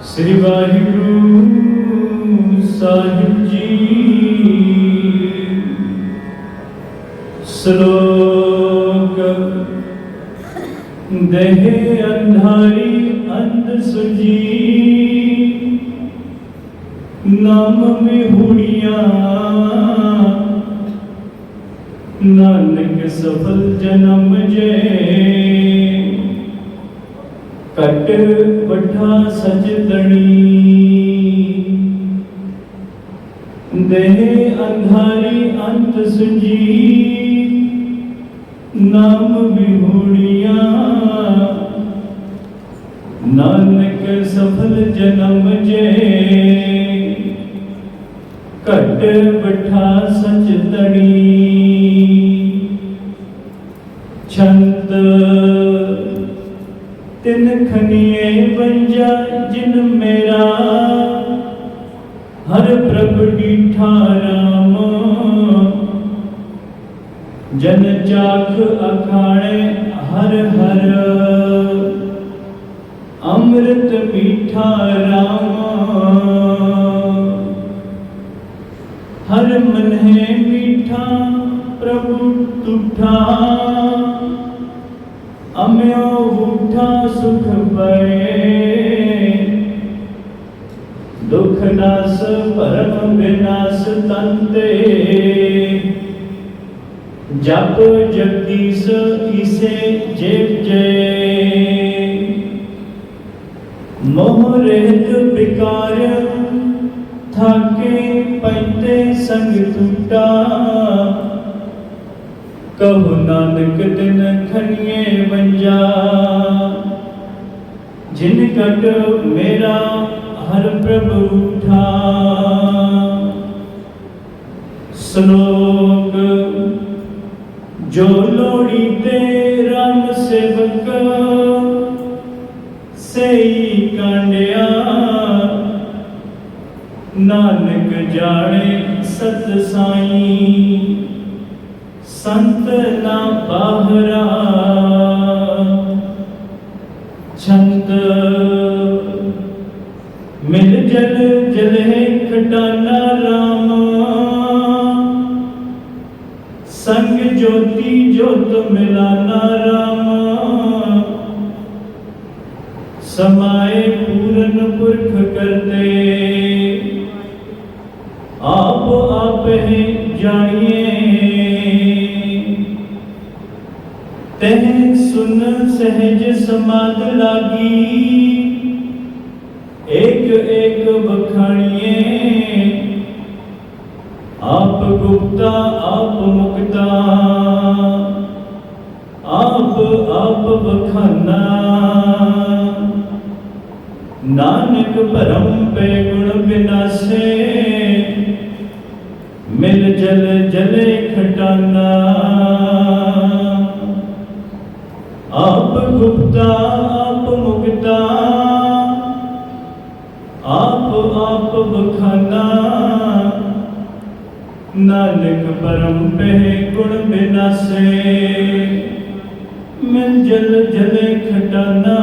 ਸ੍ਰੀ ਵਾਹਿਗੁਰੂ ਸਾਹਿਬ ਜੀ। ਸ਼ਲੋਕ ਦੇਹ ਅੰਧਾਰੀ ਅੰਧ ਸੁਜੀ ਨਾਮ ਵਿਹੂੜੀਆਂ ਨਾਨਕ ਸਫਲ ਜਨਮ ਜੈ। ਕਟ ਬਠਾ ਸਜਦਣੀ। ਦੇਹ ਅੰਧਾਰੀ ਅੰਤ ਸੁਜੀ, ਨਾਮ ਵਿਹੂੜੀਆਂ ਨਾਨਕ ਸਫਲ ਜਨਮ ਜੇ, ਘਟ ਬਠਾ ਸਜਦਣੀ। ਛੰਤ ਤਿਨ ਖਨੀਏ ਬੰਜਾ ਜਿਨ ਮੇਰਾ। ਹਰ ਪ੍ਰਭ ਡੀਠਾ ਰਾਮ। ਜਨ ਚਾਖ ਅਖਾਣੇ ਹਰ ਹਰ। ਅੰਮ੍ਰਿਤ ਮੀਠਾ ਰਾਮ। ਹਰ ਮਨ ਹੈ ਮੀਠਾ ਪ੍ਰਭੂ ਤੁਠਾ। ਅਮਿਓ ਉਠਾ ਸੁਖ ਪਏ। ਦੁਖ ਨਾਸ ਪਰਮ ਬਿਨਾਸ ਤੰਤੇ। ਜਪ ਜਗਦੀਸ਼ ਇਸੇ ਜੇਵ ਜੈ। ਮੋਹ ਰਹਿਤ ਵਿਕਾਰ, ਥਾਕੇ ਪੈਂਤੇ ਸੰਗ ਟੂਟਾ। ਕਹੋ ਨਾਨਕ ਦਿਨ ਖਨੀਏ ਵੰਜਾ। ਜਿਨ ਕਟ ਮੇਰਾ ਹਰ ਪ੍ਰਭ ਉਠਾ। ਸ਼ਲੋਕ, ਜੋ ਲੋੜੀ ਤੇ ਰਾਮ ਸੇਵਕ, ਸਈ ਕਾਂਡਿਆ, ਨਾਨਕ ਜਾਣੇ ਸਤ ਸਾਈ। ਸੰਤ ਨਾ ਬਾਹਰਾ। ਛੰਦ ਮਿਲ ਜਲ ਜਲੇ ਖਟਾਨਾ ਰਾਮ। ਸੰਗ ਜੋਤੀ ਜੋਤ ਮਿਲਾਨਾ ਰਾਮ। ਸਮਾਏ ਪੂਰਨ ਤਹ ਸੁਨ ਸਹਿਜ ਸਮਾਦ ਲਾਗੀ ਏਕ ਏਕ ਬਖਾਣੀਏ ਆਪ ਗੁਪਤਾ ਆਪ ਮੁਕਤਾ ਆਪ ਆਪ ਬਖਾਨਾ ਨਾਨਕ ਭਰਮ ਪੈ ਗੁਣ ਬਿਨਾਸੇ ਮਿਲ ਜਲ ਜਲੇ ਖਟਾਨਾ ਗੁਪਤਾ ਆਪ ਮੁਕਤਾ। ਆਪ ਆਪ ਬਖਾਨਾ ਨਾਨਕ ਪਰਮ ਪਹਿ ਗੁਣ ਬਿਨਾਸੇ। ਮਿਲ ਜਲ ਜਲੇ ਖਟਾਨਾ।